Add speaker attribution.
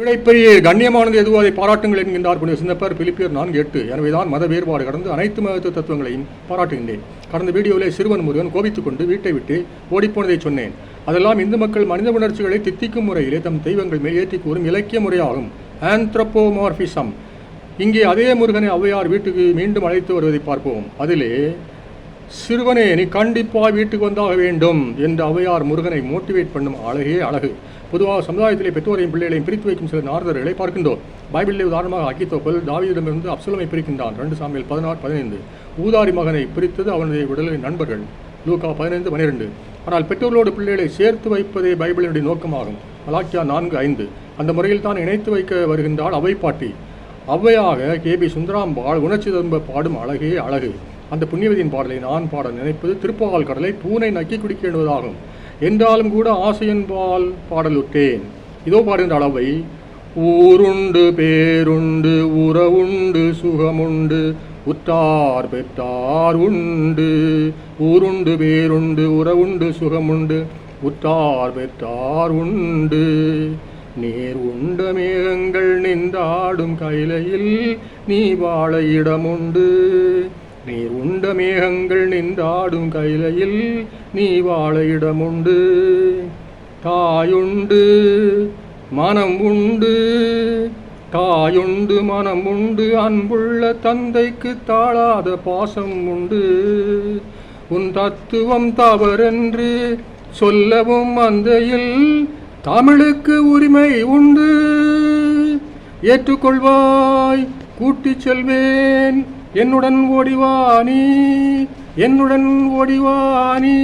Speaker 1: பிழைப்பை கண்ணியமானது எதுவோ அதை பாராட்டுங்கள் என்கின்றார் புனித சின்னப்பர் பிலிப்பியர் நான்கு எட்டு. எனவேதான் மத வேறுபாடு கடந்து அனைத்து மத தத்துவங்களையும் பாராட்டுகின்றேன். கடந்த வீடியோவிலே சிறுவன் முருகன் கோபித்துக் கொண்டு வீட்டை விட்டு ஓடிப்போனதை சொன்னேன். அதெல்லாம் இந்து மக்கள் மனித உணர்ச்சிகளை தித்திக்கும் முறையிலே தம் தெய்வங்கள் மேல் ஏற்றி கூறும் இலக்கிய முறையாகும். ஆந்த்ரப்போமார்பிசம் இங்கே அதே முருகனை ஔவையார் வீட்டுக்கு மீண்டும் அழைத்து வருவதை பார்ப்போம். அதிலே சிறுவனே நீ கண்டிப்பாக வீட்டுக்கு வந்தாக வேண்டும் என்று ஔவையார் முருகனை மோட்டிவேட் பண்ணும் அழகே அழகு. பொதுவாக சமுதாயத்திலே பெற்றோரையும் பிள்ளைகளையும் பிரித்து வைக்கும் சில நாரதர்களை பார்க்கின்றோம். பைபிளிலே உதாரணமாக அக்கித்தோப்பல் தாவியிடமிருந்து அப்சலமை பிரிக்கின்றான். ரெண்டு சாமியில் பதினாறு பதினைந்து. ஊதாரி மகனை பிரித்தது அவனுடைய உடலின் நண்பர்கள். லூகா பதினைந்து பனிரெண்டு. ஆனால் பெற்றோர்களோடு பிள்ளைகளை சேர்த்து வைப்பதே பைபிளினுடைய நோக்கமாகும். மலாக்கியா நான்கு ஐந்து. அந்த முறையில் தான் இணைத்து வைக்க வருகின்றாள் அவை பாட்டி. அவ்வையாக கே. பி. சுந்தராம்பாள் உணர்ச்சி தம்ப பாடும் அழகே அழகு. அந்த புண்ணியவதியின் பாடலை நான் பாட நினைப்பது திருப்பால் கடலை பூனை நக்கி குடிக்க என்பதாகும் என்றாலும் கூட ஆசையன்பால் பாடலுற்றேன். இதோ பாடுகின்ற அளவை. ஊருண்டு பேருண்டு உறவுண்டு சுகமுண்டு உற்றார் பெற்றார் உண்டு. ஊருண்டு பேருண்டு உறவுண்டு சுகமுண்டு உற்றார் பெற்றார் உண்டு. நேர் உண்ட மேகங்கள் நின்றாடும் கைலையில் நீ வாழ இடமுண்டு. நீர் உண்ட மேகங்கள் நின்றாடும் கைலையில் நீ வாழ இடமுண்டு. தாயுண்டு மனம் உண்டு. தாயுண்டு மனம் உண்டு. அன்புள்ள தந்தைக்கு தாழாத பாசம் உண்டு. உன் தத்துவம் தவறென்று சொல்லவும் அந்தையில் தமிழுக்கு உரிமை உண்டு. ஏற்றுக்கொள்வாய் கூட்டிச் செல்வேன். என்னுடன் ஓடிவா நீ என்னுடன் ஓடிவா நீ.